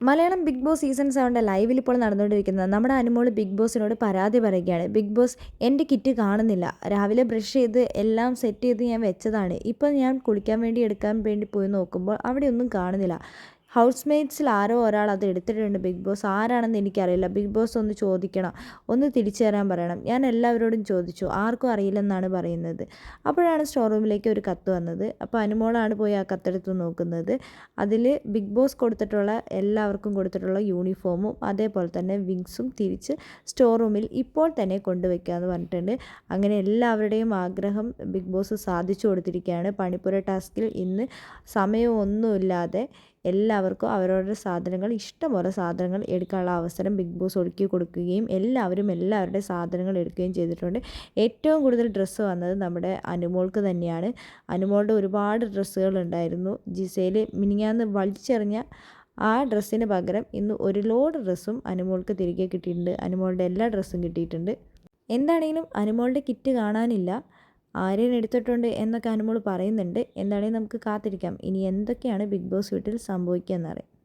Malayalam big boss season സെവന്റെ ലൈവിൽ ഇപ്പോൾ നടന്നുകൊണ്ടിരിക്കുന്നത് നമ്മുടെ അനുമോൾ ബിഗ് ബോസിനോട് പരാതി പറയുകയാണ്. ബിഗ് ബോസ് എന്റെ കിറ്റ് കാണുന്നില്ല. രാവിലെ ബ്രഷ് ചെയ്ത് എല്ലാം സെറ്റ് ചെയ്ത് ഞാൻ വെച്ചതാണ്. ഇപ്പോൾ ഞാൻ കുളിക്കാൻ വേണ്ടി എടുക്കാൻ വേണ്ടി പോയി നോക്കുമ്പോൾ അവിടെ ഒന്നും കാണുന്നില്ല. ഹൗസ് മേറ്റ്സിൽ ആരോ ഒരാൾ അത് എടുത്തിട്ടുണ്ട് ബിഗ് ബോസ്. ആരാണെന്ന് എനിക്കറിയില്ല. ബിഗ് ബോസ് ഒന്ന് ചോദിക്കണം. ഒന്ന് തിരിച്ചു പറയണം. ഞാൻ എല്ലാവരോടും ചോദിച്ചു. ആർക്കും അറിയില്ലെന്നാണ് പറയുന്നത്. അപ്പോഴാണ് സ്റ്റോർ റൂമിലേക്ക് ഒരു കത്ത് വന്നത്. അപ്പോൾ അനുമോളാണ് പോയി ആ കത്തെടുത്ത് നോക്കുന്നത്. അതിൽ ബിഗ് ബോസ് കൊടുത്തിട്ടുള്ള എല്ലാവർക്കും കൊടുത്തിട്ടുള്ള യൂണിഫോമും അതേപോലെ തന്നെ വിങ്സും തിരിച്ച് സ്റ്റോർ റൂമിൽ ഇപ്പോൾ തന്നെ കൊണ്ടുവയ്ക്കാമെന്ന് പറഞ്ഞിട്ടുണ്ട്. അങ്ങനെ എല്ലാവരുടെയും ആഗ്രഹം ബിഗ് ബോസ് സാധിച്ചു കൊടുത്തിരിക്കുകയാണ്. പണിപ്പുര ടാസ്കിൽ ഇന്ന് സമയമൊന്നുമില്ലാതെ എല്ലാവർക്കും അവരവരുടെ സാധനങ്ങൾ ഇഷ്ടംപോലെ സാധനങ്ങൾ എടുക്കാനുള്ള അവസരം ബിഗ് ബോസ് ഒരുക്കി കൊടുക്കുകയും എല്ലാവരും എല്ലാവരുടെ സാധനങ്ങൾ എടുക്കുകയും ചെയ്തിട്ടുണ്ട്. ഏറ്റവും കൂടുതൽ ഡ്രസ്സ് വന്നത് നമ്മുടെ അനുമോൾക്ക് തന്നെയാണ്. അനുമോളുടെ ഒരുപാട് ഡ്രസ്സുകൾ ഉണ്ടായിരുന്നു. ജിസയിൽ മിനിങ്ങാന്ന് വലിച്ചെറിഞ്ഞ ആ ഡ്രസ്സിന് പകരം ഇന്ന് ഒരു ലോഡ് ഡ്രസ്സും അനുമോൾക്ക് തിരികെ കിട്ടിയിട്ടുണ്ട്. അനുമോളുടെ എല്ലാ ഡ്രസ്സും കിട്ടിയിട്ടുണ്ട്. എന്താണെങ്കിലും അനുമോളുടെ കിറ്റ് കാണാനില്ല. ആര്യൻ എടുത്തിട്ടുണ്ട് എന്നൊക്കെ അനുമോൾ പറയുന്നുണ്ട്. എന്താണെങ്കിലും നമുക്ക് കാത്തിരിക്കാം. ഇനി എന്തൊക്കെയാണ് ബിഗ് ബോസ് വീട്ടിൽ സംഭവിക്കുക എന്നറിയാം.